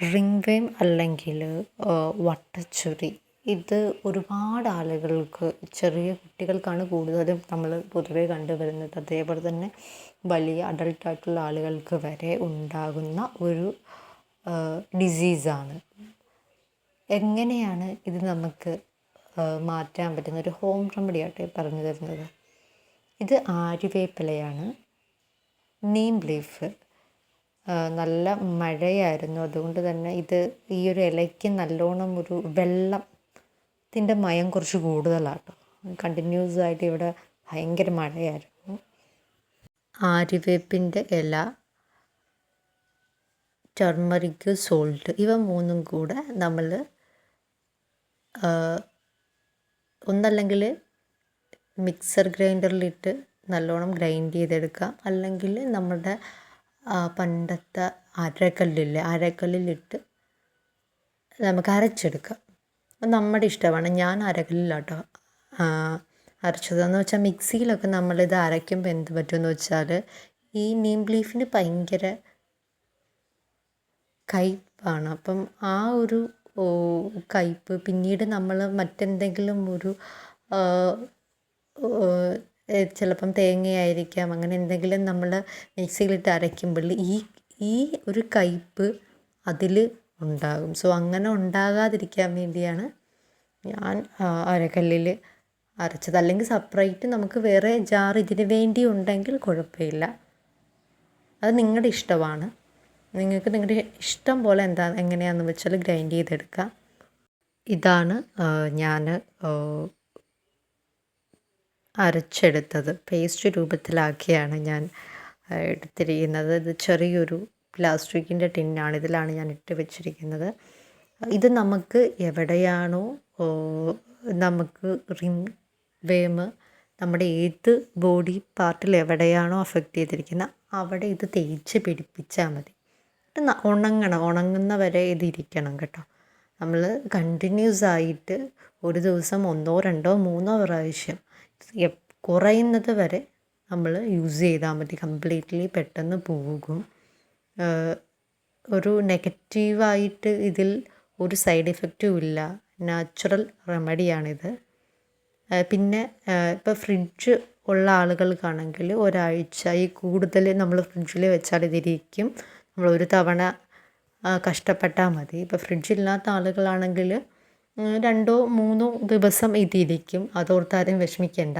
Ring വെയിം അല്ലെങ്കിൽ വട്ടച്ചൊറി ഇത് ഒരുപാട് ആളുകൾക്ക് ചെറിയ കുട്ടികൾക്കാണ് കൂടുതലും നമ്മൾ പൊതുവേ കണ്ടുവരുന്നത് അതേപോലെ തന്നെ വലിയ അഡൾട്ടായിട്ടുള്ള ആളുകൾക്ക് വരെ ഉണ്ടാകുന്ന ഒരു ഡിസീസാണ് എങ്ങനെയാണ് ഇത് നമുക്ക് മാറ്റാൻ പറ്റുന്ന ഒരു ഹോം റെമഡി ആട്ടെ പറഞ്ഞു തരുന്നത്. ഇത് ആര്യവേപ്പിലയാണ്. നീം ലീഫ് നല്ല മഴയായിരുന്നു. അതുകൊണ്ട് തന്നെ ഇത് ഈ ഒരു ഇലയ്ക്ക് നല്ലോണം ഒരു വെള്ളത്തിന്റെ മയം കുറച്ച് കൂടുതലാണ് കണ്ടിന്യൂസ് ആയിട്ട് ഇവിടെ ഭയങ്കര മഴയായിരുന്നു. ആര്യവേപ്പിന്റെ ഇല ടർമറിക് സോൾട്ട് ഇവ മൂന്നും കൂടെ നമ്മൾ ഒന്നല്ലെങ്കിൽ മിക്സർ ഗ്രൈൻഡറിലിട്ട് നല്ലോണം ഗ്രൈൻഡ് ചെയ്തെടുക്കാം. അല്ലെങ്കിൽ നമ്മുടെ പണ്ടത്തെ അരകല്ലില്ലേ? അരകല്ലിലിട്ട് നമുക്ക് അരച്ചെടുക്കാം. നമ്മുടെ ഇഷ്ടമാണ്. ഞാൻ അരകല്ലിലാട്ടോ അരച്ചതെന്ന് വെച്ചാൽ മിക്സിയിലൊക്കെ നമ്മളിത് അരയ്ക്കുമ്പോൾ എന്ത് പറ്റുമെന്ന് വെച്ചാൽ ഈ നീം ലീഫിന് ഭയങ്കര കയ്പ്പാണ് അപ്പം ആ ഒരു കയ്പ്പ് പിന്നീട് നമ്മൾ മറ്റെന്തെങ്കിലും ഒരു ചിലപ്പം തേങ്ങയായിരിക്കാം. അങ്ങനെ എന്തെങ്കിലും നമ്മൾ മിക്സിയിലിട്ട് അരയ്ക്കുമ്പോൾ ഈ ഈ ഒരു കയ്പ്പ് അതിൽ ഉണ്ടാകും. സോ അങ്ങനെ ഉണ്ടാകാതിരിക്കാൻ വേണ്ടിയാണ് ഞാൻ അരകല്ലിൽ അരച്ചത്. അല്ലെങ്കിൽ സെപ്പറേറ്റ് നമുക്ക് വേറെ ജാർ ഇതിന് വേണ്ടി ഉണ്ടെങ്കിൽ കുഴപ്പമില്ല. അത് നിങ്ങളുടെ ഇഷ്ടമാണ്. നിങ്ങൾക്ക് നിങ്ങളുടെ ഇഷ്ടം പോലെ എന്താ എങ്ങനെയാണെന്ന് വെച്ചാൽ ഗ്രൈൻഡ് ചെയ്തെടുക്കാം. ഇതാണ് ഞാൻ അരച്ചെടുത്തത്. പേസ്റ്റ് രൂപത്തിലാക്കിയാണ് ഞാൻ എടുത്തിരിക്കുന്നത്. ഇത് ചെറിയൊരു പ്ലാസ്റ്റിക്കിന്റെ ടിന്നാണ്. ഇതിലാണ് ഞാൻ ഇട്ട് വെച്ചിരിക്കുന്നത്. ഇത് നമുക്ക് എവിടെയാണോ നമുക്ക് റിം വേമ് നമ്മുടെ ഏത് ബോഡി പാർട്ടിൽ എവിടെയാണോ അഫക്റ്റ് ചെയ്തിരിക്കുന്നത് അവിടെ ഇത് തേച്ച് പിടിപ്പിച്ചാൽ മതി. ഉണങ്ങണം ഉണങ്ങുന്ന വരെ ഇത് ഇരിക്കണം കേട്ടോ. നമ്മൾ കണ്ടിന്യൂസ് ആയിട്ട് ഒരു ദിവസം ഒന്നോ രണ്ടോ മൂന്നോ പ്രാവശ്യം കുറയുന്നത് വരെ നമ്മൾ യൂസ് ചെയ്താൽ മതി. കംപ്ലീറ്റ്ലി പെട്ടെന്ന് പോകും. ഒരു നെഗറ്റീവായിട്ട് ഇതിൽ ഒരു സൈഡ് ഇഫക്റ്റും ഇല്ല. നാച്ചുറൽ റെമഡിയാണിത് പിന്നെ ഇപ്പോൾ ഫ്രിഡ്ജ് ഉള്ള ആളുകൾക്കാണെങ്കിൽ ഒരാഴ്ചയിൽ കൂടുതൽ നമ്മൾ ഫ്രിഡ്ജിൽ വെച്ചാൽ ഇതിരിക്കും. നമ്മൾ ഒരു തവണ കഷ്ടപ്പെട്ടാൽ മതി. ഇപ്പോൾ ഫ്രിഡ്ജില്ലാത്ത ആളുകളാണെങ്കിൽ രണ്ടോ മൂന്നോ ദിവസം ഇതിരിക്കും. അതോർത്താരും വിഷമിക്കേണ്ട.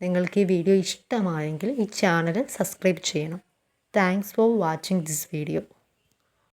നിങ്ങൾക്ക് ഈ വീഡിയോ ഇഷ്ടമായെങ്കിൽ ഈ ചാനൽ സബ്സ്ക്രൈബ് ചെയ്യണം. Thanks for watching this video